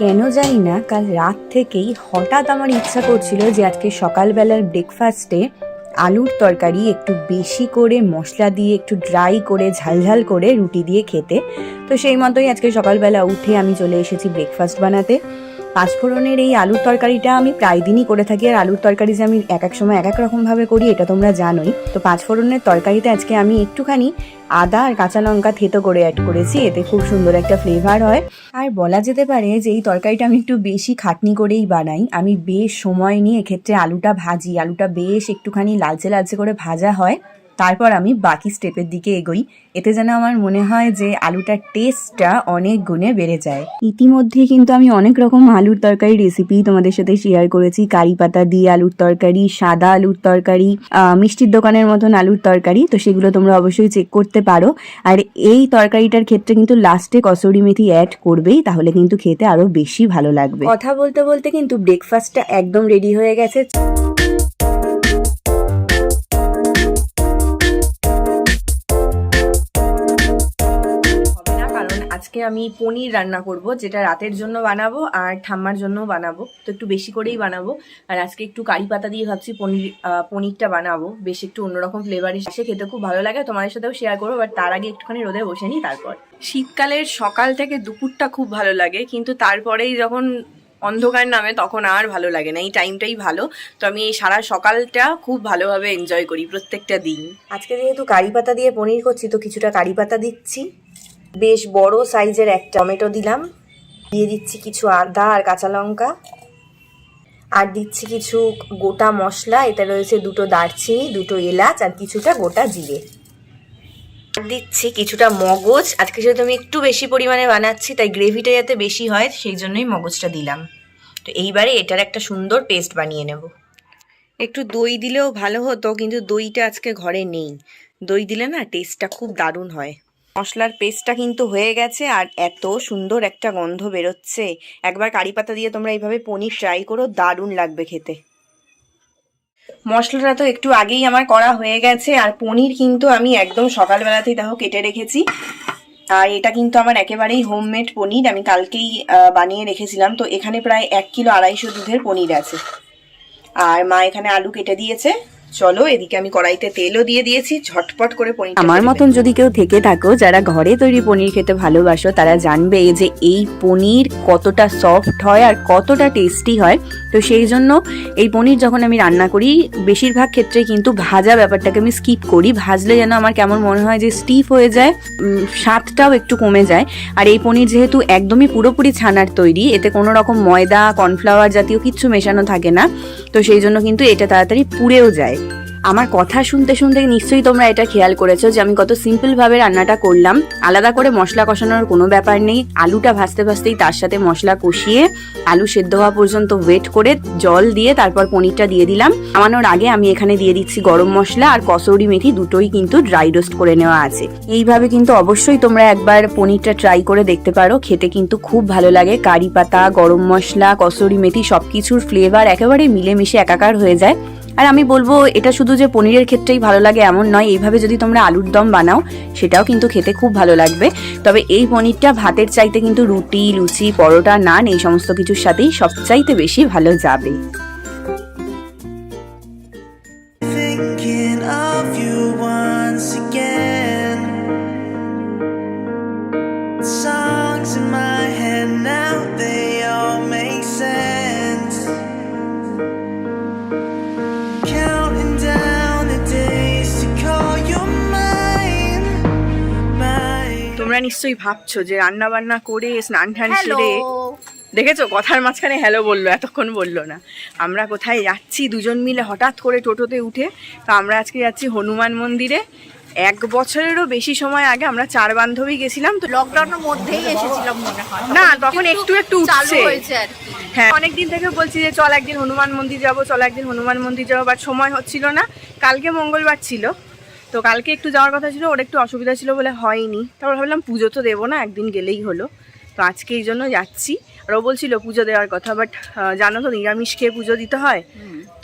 কেন জানি না, কাল রাত থেকেই হঠাৎ আমার ইচ্ছা করছিল যে আজকে সকালবেলার ব্রেকফাস্টে আলুর তরকারি একটু বেশি করে মশলা দিয়ে একটু ড্রাই করে, ঝালঝাল করে রুটি দিয়ে খেতে। তো সেই মতোই আজকে সকালবেলা উঠে আমি চলে এসেছি ব্রেকফাস্ট বানাতে। পাঁচফোড়নের এই আলুর তরকারিটা আমি প্রায় দিনই করে থাকি। আর আলুর তরকারি যে আমি এক এক সময় এক এক রকমভাবে করি, এটা তোমরা জানোই। তো পাঁচফোড়নের তরকারিতে আজকে আমি একটুখানি আদা আর কাঁচা লঙ্কা থেতো করে অ্যাড করেছি। এতে খুব সুন্দর একটা ফ্লেভার হয়। আর বলা যেতে পারে যে এই তরকারিটা আমি একটু বেশি খাটনি করেই বানাই। আমি বেশ সময় নিয়ে এক্ষেত্রে আলুটা ভাজি। আলুটা বেশ একটুখানি লালচে লালচে করে ভাজা হয়। তারপর আমি বাকি স্টেপের দিকে এগোই। এতে যেন আমার মনে হয় যে আলুটার টেস্টটা অনেক গুণে বেড়ে যায়। ইতিমধ্যে কিন্তু আমি অনেক রকম আলুর তরকারি রেসিপি তোমাদের সাথে শেয়ার করেছি। কারি পাতা দিয়ে আলুর তরকারি, সাদা আলুর তরকারি মিষ্টির দোকানের মতন আলুর তরকারি। তো সেগুলো তোমরা অবশ্যই চেক করতে পারো। আর এই তরকারিটার ক্ষেত্রে কিন্তু লাস্টে কসুরি মেথি অ্যাড করবেই, তাহলে কিন্তু খেতে আরও বেশি ভালো লাগবে। কথা বলতে বলতে কিন্তু ব্রেকফাস্টটা একদম রেডি হয়ে গেছে। আজকে আমি পনির রান্না করব, যেটা রাতের জন্য বানাবো আর ঠাম্মার জন্য বানাবো। তো একটু বেশি করেই বানাবো। আর আজকে একটু কারি পাতা দিয়ে ভাবছি পনির পনিরটা বানাবো। বেশ একটু অন্যরকম ফ্লেভার এসে খেতে খুব ভালো লাগে। তোমাদের সাথেও শেয়ার করব বাট তার আগে একটুখানি রোদে বসে নিই তারপর। শীতকালের সকাল থেকে দুপুরটা খুব ভালো লাগে, কিন্তু তারপরেই যখন অন্ধকার নামে তখন আর ভালো লাগে না। এই টাইমটাই ভালো। তো আমি এই সারা সকালটা খুব ভালোভাবে এনজয় করি প্রত্যেকটা দিন। আজকে যেহেতু কারি পাতা দিয়ে পনির করছি, তো কিছুটা কারি পাতা দিচ্ছি। বেশ বড় সাইজের এক টমেটো দিলাম। দিয়ে দিচ্ছি কিছু আদা আর কাঁচা লঙ্কা। আর দিচ্ছি কিছু গোটা মশলা, এতে রয়েছে দুটো দারচিনি, দুটো এলাচ আর কিছুটা গোটা জিরে। আর দিচ্ছি কিছুটা মগজ। আজকে যেহেতু আমি একটু বেশি পরিমাণে বানাচ্ছি, তাই গ্রেভিটা যাতে বেশি হয়, সেই জন্যই মগজটা দিলাম। তো এইবারে এটার একটা সুন্দর পেস্ট বানিয়ে নেব। একটু দই দিলেও ভালো হতো, কিন্তু দইটা আজকে ঘরে নেই। দই দিলে না টেস্টটা খুব দারুণ হয়। মশলার পেস্টটা কিন্তু হয়ে গেছে আর এত সুন্দর একটা গন্ধ বেরোচ্ছে। একবার কারি পাতা দিয়ে তোমরা এইভাবে পনির ট্রাই করো, দারুণ লাগবে খেতে। মশলাটা তো একটু আগেই আমার করা হয়ে গেছে আর পনির কিন্তু আমি একদম সকালবেলাতেই দেখো কেটে রেখেছি। আর এটা কিন্তু আমার একেবারেই হোমমেড পনির, আমি কালকেই বানিয়ে রেখেছিলাম। তো এখানে প্রায় এক কিলো আড়াইশো দুধের পনির আছে। আর মা এখানে আলু কেটে দিয়েছে। চলো এদিকে আমি কড়াইতে তেলও দিয়ে দিয়েছি ঝটপট করে পনির আমার মতন যদি কেউ থেকে থাকো যারা ঘরে তৈরি পনির খেতে ভালোবাসো তারা জানবে যে এই পনির কতটা সফট হয় আর কতটা টেস্টি হয়। তো সেই জন্য এই পনির যখন আমি রান্না করি বেশিরভাগ ক্ষেত্রে কিন্তু ভাজা ব্যাপারটাকে আমি স্কিপ করি। ভাজলে যেন আমার কেমন মনে হয় যে স্টিফ হয়ে যায় স্বাদটাও একটু কমে যায়। আর এই পনির যেহেতু একদমই পুরোপুরি ছানার তৈরি এতে কোনো রকম ময়দা কর্নফ্লাওয়ার জাতীয় কিচ্ছু মেশানো থাকে না। তো সেই জন্য কিন্তু এটা তাড়াতাড়ি পুড়েও যায়। আমার কথা শুনতে শুনতে নিশ্চয়ই তোমরা এটা খেয়াল করেছ যে আমি কত সিম্পল ভাবে রান্নাটা করলাম। আলাদা করে মশলা কষানোর কোনো ব্যাপার নেই। আলুটা ভাজতে ভাজতেই তার সাথে মশলা কষিয়ে আলু সেদ্ধ হওয়া পর্যন্ত ওয়েট করে জল দিয়ে তারপর পনিরটা দিয়ে দিলাম। নামানোর আগে আমি এখানে দিয়ে দিচ্ছি গরম মশলা আর কসৌরি মেথি দুটোই কিন্তু ড্রাই রোস্ট করে নেওয়া আছে। এইভাবে কিন্তু অবশ্যই তোমরা একবার পনিরটা ট্রাই করে দেখতে পারো। খেতে কিন্তু খুব ভালো লাগে। কারি পাতা, গরম মশলা, কসৌরি মেথি সবকিছুর ফ্লেভার একেবারে মিলেমিশে একাকার হয়ে যায়। আর আমি বলব, এটা শুধু যে পনিরের ক্ষেত্রেই ভালো লাগে এমন নয়, এইভাবে যদি তোমরা আলুর দম বানাও, সেটাও কিন্তু খেতে খুব ভালো লাগবে। তবে এই পনিরটা ভাতের চাইতে কিন্তু রুটি, লুচি, পরোটা, নান, এই সমস্ত কিছুর সাথেই সবচাইতে বেশি ভালো যাবে। তোমরা নিশ্চয়ই ভাবছ যে রান্না বান্না করে স্নান টান সেরে দেখেছ? কথার মাঝখানে হ্যালো বলল এতক্ষণ বলল না। আমরা কোথায় যাচ্ছি? দুজন মিলে হঠাৎ করে টোটোতে উঠে তো আমরা আজকে যাচ্ছি হনুমান মন্দিরে। এক বছরেরও বেশি সময় আগে আমরা চার বান্ধবী গেছিলাম তো লকডাউনের মধ্যেই এসেছিলাম মনে হয়। না তখন একটু একটু উঠছে। হ্যাঁ অনেকদিন থেকে বলছি যে চল একদিন হনুমান মন্দির যাব চল একদিন হনুমান মন্দির যাব বাট সময় হচ্ছিল না। কালকে মঙ্গলবার ছিল। তো কালকে একটু যাওয়ার কথা ছিল ওর একটু অসুবিধা ছিল বলে হয়নি। তারপর ভাবলাম পুজো তো দেবো না একদিন গেলেই হলো। তো আজকে এই জন্য যাচ্ছি। আর ও বলছিল পুজো দেওয়ার কথা বাট জানো তো নিরামিষ খেয়ে পুজো দিতে হয়।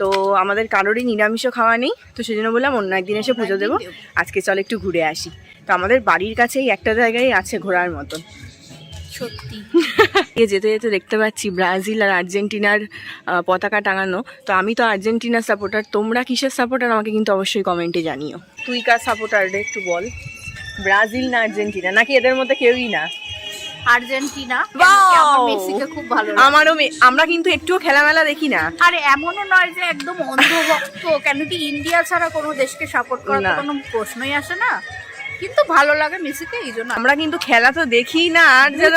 তো আমাদের কারোরই নিরামিষও খাওয়া নেই। তো সেই জন্য বললাম অন্য একদিন এসে পুজো দেবো। আজকে চল একটু ঘুরে আসি। তো আমাদের বাড়ির কাছেই একটা জায়গায় আছে ঘোরার মতন। সত্যি। এ যেতে যেতে দেখতে পাচ্ছি ব্রাজিল আর আর্জেন্টিনার পতাকা টাঙানো। তো আমি তো আর্জেন্টিনার সাপোর্টার তোমরা কিসের সাপোর্টার আমাকে কিন্তু অবশ্যই কমেন্টে জানিও। তুই কার সাপোর্টার রে একটু বল? ব্রাজিল না আর্জেন্টিনা? নাকি এদের মধ্যে কেউই না? আর্জেন্টিনা। মেসিকে খুব ভালো আমারও আমরা কিন্তু একটুও খেলামেলা দেখি না। আর এমনও নয় যে একদম অন্ধভক্ত। কেন কি ইন্ডিয়া ছাড়া কোনো দেশকে সাপোর্ট করার কোনো প্রশ্নই আসে না? কিন্তু ভালো লাগে মেসিকে এই জন্য আমরা কিন্তু খেলা তো দেখি না আর যেন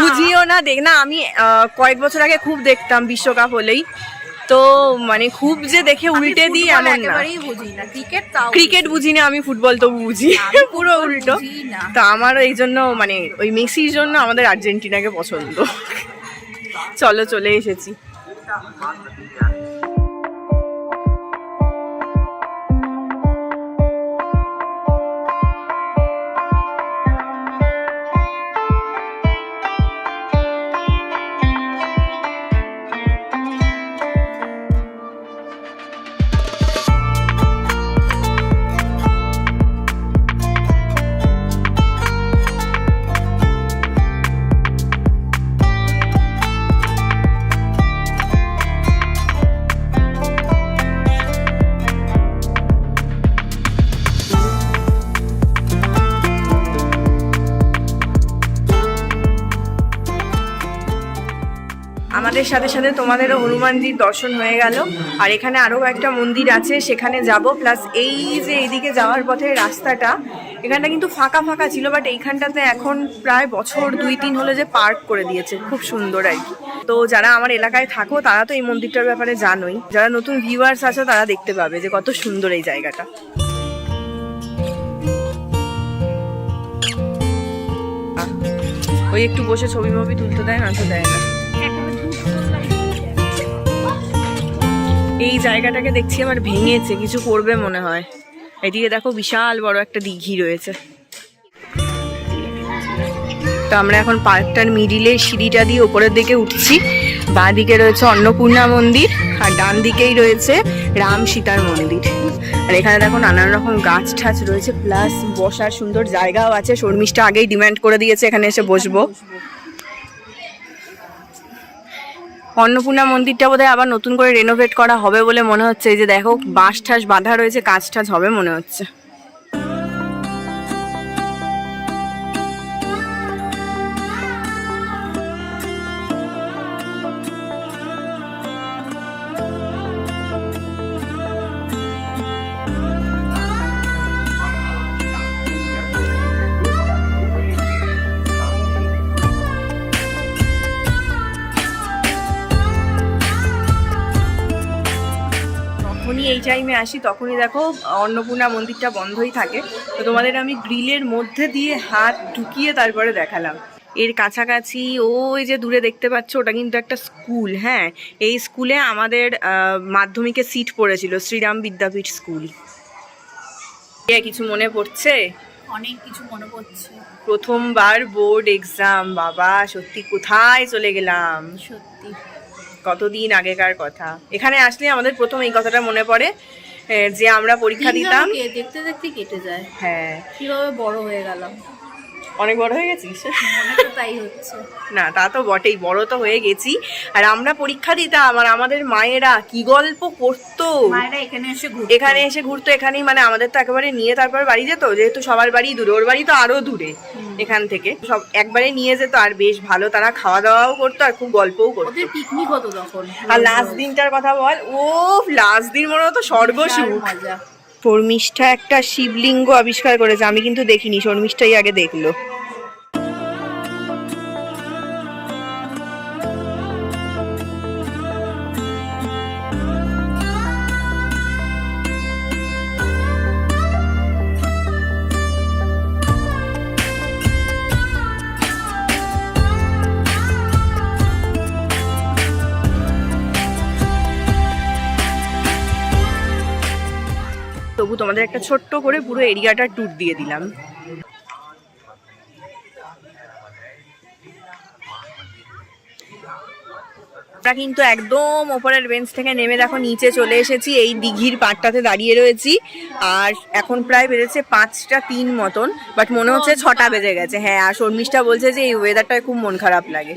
বুঝিও না। দেখ না আমি কয়েক বছর আগে খুব দেখতাম বিশ্বকাপ হলেই। তো মানে খুব যে দেখে উল্টে দিই এমন না। ক্রিকেট বুঝি। না আমি ফুটবল তো বুঝি পুরো উল্টো। তো আমারও এই জন্য মানে ওই মেসির জন্য আমাদের আর্জেন্টিনাকে পছন্দ। চলো চলে এসেছি। আমাদের সাথে সাথে তোমাদেরও হনুমানজির দর্শন হয়ে গেল। আর এখানে আরও একটা মন্দির আছে, সেখানে যাব। প্লাস এই যে এইদিকে যাওয়ার পথে রাস্তাটা, এখানটা কিন্তু ফাঁকা ফাঁকা ছিল বাট এইখানটাতে এখন প্রায় বছর দুই তিন হলো যে পার্ক করে দিয়েছে। খুব সুন্দর আর কি। তো যারা আমার এলাকায় থাকো, তারা তো এই মন্দিরটার ব্যাপারে জানোই। যারা নতুন ভিউয়ার্স আছো, তারা দেখতে পাবে যে কত সুন্দর এই জায়গাটা। ওই একটু বসে ছবি মবি তুলতে দেয়, না তো দেয় না। এই জায়গাটাকে দেখছি আমার ভেঙেছে, কিছু করবে মনে হয়। এদিকে দেখো বিশাল বড় একটা দিঘি রয়েছে। তো আমরা এখন পার্কটার মিডিলে সিঁড়িটা দিয়ে উপরের দিকে উঠছি। বাঁ দিকে রয়েছে অন্নপূর্ণা মন্দির আর ডান দিকেই রয়েছে রাম সীতার মন্দির। আর এখানে দেখো নানান রকম গাছ ঠাছ রয়েছে প্লাস বসার সুন্দর জায়গাও আছে। শর্মিষ্ঠা আগেই ডিমান্ড করে দিয়েছে, এখানে এসে বসবো। অন্নপূর্ণা মন্দিরটা বোধহয় আবার নতুন করে রেনোভেট করা হবে বলে মনে হচ্ছে। এই যে দেখো, বাঁশ ঠাস বাঁধা রয়েছে, কাজ ঠাস হবে মনে হচ্ছে। টাইমে আসি তখনই দেখো অন্নপূর্ণা মন্দিরটা বন্ধই থাকে। তো তোমাদের আমি গ্রিলের মধ্যে দিয়ে হাত ঢুকিয়ে তারপরে দেখালাম। এর কাছাকাছি ওই যে দূরে দেখতে পাচ্ছ ওটা কিন্তু একটা স্কুল হ্যাঁ? এই স্কুলে আমাদের মাধ্যমিকে সিট পড়েছিল শ্রীরাম বিদ্যাপীঠ স্কুল। কিছু মনে পড়ছে? অনেক কিছু মনে পড়ছে। প্রথমবার বোর্ড এক্সাম বাবা সত্যি কোথায় চলে গেলাম? সত্যি। কতদিন আগেকার কথা। এখানে আসলে আমাদের প্রথম এই কথাটা মনে পড়ে যে আমরা পরীক্ষা দিতাম। দেখতে দেখতে কেটে যায়। হ্যাঁ। কীভাবে বড় হয়ে গেলাম। অনেক বড় হয়ে গেছিস? তাই হচ্ছে। না তা তো বটেই বড় তো হয়ে গেছি। আর আমরা পরীক্ষা দিতাম আর আমাদের মায়েরা কি গল্প করতো? মায়েরা এখানে এসে ঘুরতো। এখানে এসে ঘুরতো এখানেই মানে আমাদের তো একেবারে নিয়ে তারপর বাড়ি যেত যেহেতু সবার বাড়ি দূরে ওর বাড়ি তো আরও দূরে এখান থেকে। সব একবারে নিয়ে যেত আর বেশ ভালো তারা খাওয়া দাওয়াও করতো আর খুব গল্পও করতো। ওদের পিকনিক হতো তখন। আর লাস্ট দিনটার কথা বল ও লাস্ট দিন মনে হতো স্বর্গসুখ মজা। শর্মিষ্ঠা একটা শিবলিঙ্গ আবিষ্কার করেছে আমি কিন্তু দেখিনি শর্মিষ্ঠাই আগে দেখল। তোমাদের একটা ছোট্ট করে পুরো এরিয়াটা ট্যুর দিয়ে দিলাম। আমরা কিন্তু একদম ওপরের বেঞ্চ থেকে নেমে দেখো নিচে চলে এসেছি এই দিঘির পাড়টাতে দাঁড়িয়ে রয়েছি। আর এখন প্রায় বেজেছে পাঁচটা তিন মতন বাট মনে হচ্ছে ছটা বেজে গেছে। হ্যাঁ আর শর্মিষ্ঠা বলছে যে এই ওয়েদারটায় খুব মন খারাপ লাগে।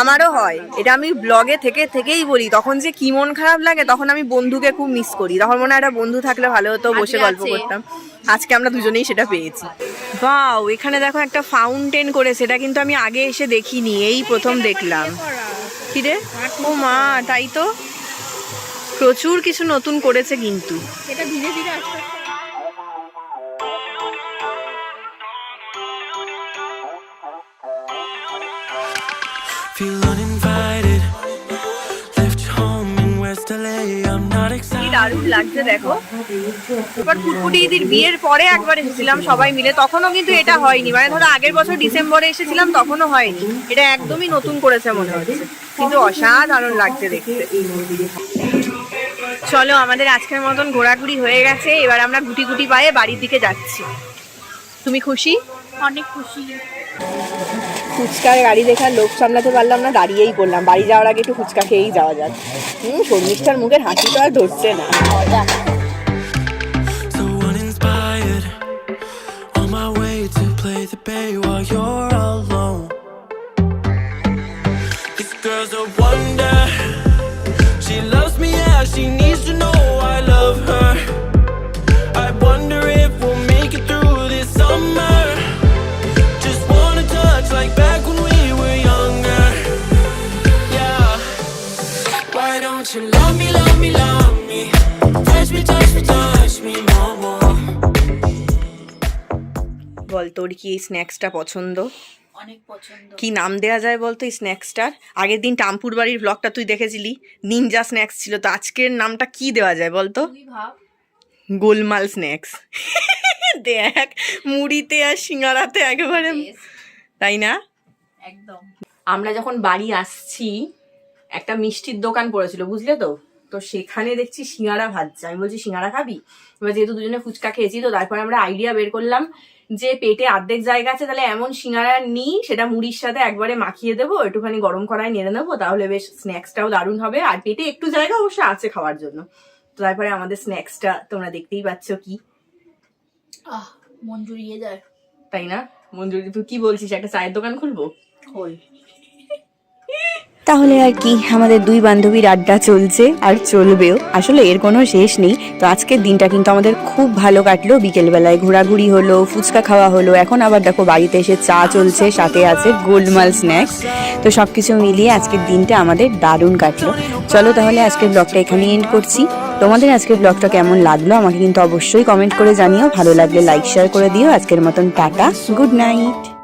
আমারও হয়। এটা আমি ব্লগে থেকে থেকেই বলি তখন যে কি মন খারাপ লাগে তখন আমি বন্ধুকে খুব মিস করি। তখন মনে হয় একটা বন্ধু থাকলে ভালো হতো বসে গল্প করতাম। আজকে আমরা দুজনেই সেটা পেয়েছি। বাও এখানে দেখো একটা ফাউন্টেন করেছে এটা কিন্তু আমি আগে এসে দেখিনি এই প্রথম দেখলাম। কি রে ও মা, তাই তো। প্রচুর কিছু নতুন করেছে কিন্তু। এটা ধীরে ধীরে আস্তে দারুণ লাগছে, দেখো। এবার ফুটফুটি বিয়ের পরে একবার এসেছিলাম সবাই মিলে। তখনও কিন্তু এটা হয়নি। মানে ধরো আগের বছর ডিসেম্বরে এসেছিলাম, তখনও হয়নি। এটা একদমই নতুন করেছে মনে হচ্ছে। কিন্তু অসাধারণ লাগছে দেখতে। চলো, আমাদের আজকের মতন ঘোরাঘুরি হয়ে গেছে। এবার আমরা গুটি গুটি পায়ে বাড়ির দিকে যাচ্ছি। তুমি খুশি? অনেক খুশি। ফুচকার গাড়ি দেখার লোক সামলাতে পারলাম না, দাঁড়িয়েই করলাম বাড়ি যাওয়ার আগে একটু ফুচকা খেয়েই যাওয়া যাক। হুম, শর্মিষ্ঠার মুখের হাসি তো আর ধরছে না। While you're alone. তোর কি এই স্ন্যাক্সটা পছন্দ? অনেক পছন্দ। কি নাম দেয়া যায় বলতো এই স্ন্যাক্সটার আগের দিন টামপুর বাড়ির ব্লগটা তুই দেখেছিলি? নিনজা স্ন্যাক্স ছিল। তো আজকের নামটা কি দেওয়া যায় বলতো? গোলমাল স্ন্যাক্স দেখ মুড়িতে আর সিঙ্গারাতে একেবারে তাই না? একদম। আমরা যখন বাড়ি আসছি একটা মিষ্টির দোকান পড়েছিল বুঝলে তো? তো সেখানে দেখছি সিঙ্গারা ভাজছে। আমি বলছি সিঙ্গারা খাবি? এবার যেহেতু দুজনে ফুচকা খেয়েছি তো তারপরে আমরা আইডিয়া বের করলাম যে পেটে অর্ধেক জায়গা আছে তাহলে এমন সিঙ্গারা নিই সেটা মুড়ির সাথে একবারে মাখিয়ে দেবো একটুখানি গরম করায় নেড়ে নেব তাহলে বেশ স্ন্যাক্সটাও দারুণ হবে। আর পেটে একটু জায়গা অবশ্য আছে খাওয়ার জন্য। তো তারপরে আমাদের স্ন্যাক্সটা তোমরা দেখতেই পাচ্ছ কি। আহ মন জুড়িয়ে যায়। তাই না? মঞ্জুরি তুই কি বলছিস একটা চায়ের দোকান খুলবো? খোল তাহলে আর কি, আমাদের দুই বান্ধবীর আড্ডা চলছে আর চলবেও। আসলে এর কোনো শেষ নেই। তো আজকের দিনটা কিন্তু আমাদের খুব ভালো কাটলো। বিকেলবেলায় ঘোরাঘুরি হলো, ফুচকা খাওয়া হলো। এখন আবার দেখো বাড়িতে এসে চা চলছে, সাথে আছে গোলমাল স্ন্যাক্স। তো সব কিছু মিলিয়ে আজকের দিনটা আমাদের দারুণ কাটলো। চলো তাহলে আজকের ব্লগটা এখানে এন্ড করছি। তোমাদের আজকের ব্লগটা কেমন লাগল আমাকে কিন্তু অবশ্যই কমেন্ট করে জানিও। ভালো লাগলে লাইক শেয়ার করে দিও। আজকের মতন টাটা। Good night